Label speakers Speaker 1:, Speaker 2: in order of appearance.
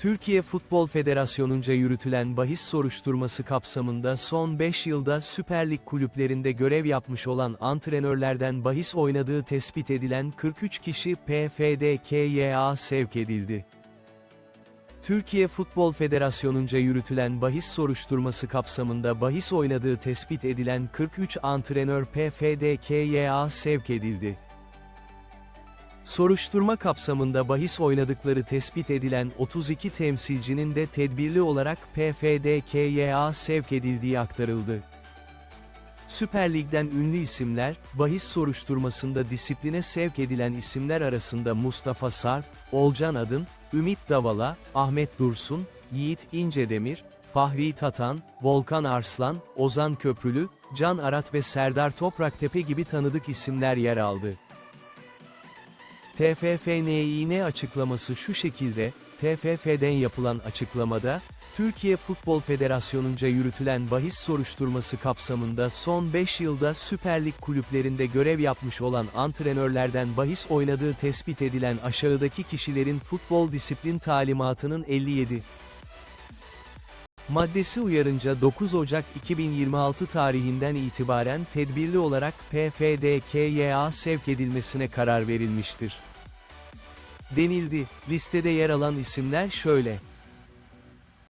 Speaker 1: Türkiye Futbol Federasyonu'nca yürütülen bahis soruşturması kapsamında son 5 yılda Süper Lig kulüplerinde görev yapmış olan antrenörlerden bahis oynadığı tespit edilen 43 kişi PFDKYA sevk edildi. Türkiye Futbol Federasyonu'nca yürütülen bahis soruşturması kapsamında bahis oynadığı tespit edilen 43 antrenör PFDKYA sevk edildi. Soruşturma kapsamında bahis oynadıkları tespit edilen 32 temsilcinin de tedbirli olarak PFDKYA sevk edildiği aktarıldı. Süper Lig'den ünlü isimler, bahis soruşturmasında disipline sevk edilen isimler arasında Mustafa Sarp, Olcan Adın, Ümit Davala, Ahmet Dursun, Yiğit İncedemir, Fahri Tatan, Volkan Arslan, Ozan Köprülü, Can Arat ve Serdar Topraktepe gibi tanıdık isimler yer aldı. TFFNİ'nin açıklaması şu şekilde, TFF'den yapılan açıklamada, Türkiye Futbol Federasyonu'nca yürütülen bahis soruşturması kapsamında son 5 yılda Süper Lig kulüplerinde görev yapmış olan antrenörlerden bahis oynadığı tespit edilen aşağıdaki kişilerin futbol disiplin talimatının 57 maddesi uyarınca 9 Ocak 2026 tarihinden itibaren tedbirli olarak PFDKYA sevk edilmesine karar verilmiştir. Denildi, listede yer alan isimler şöyle.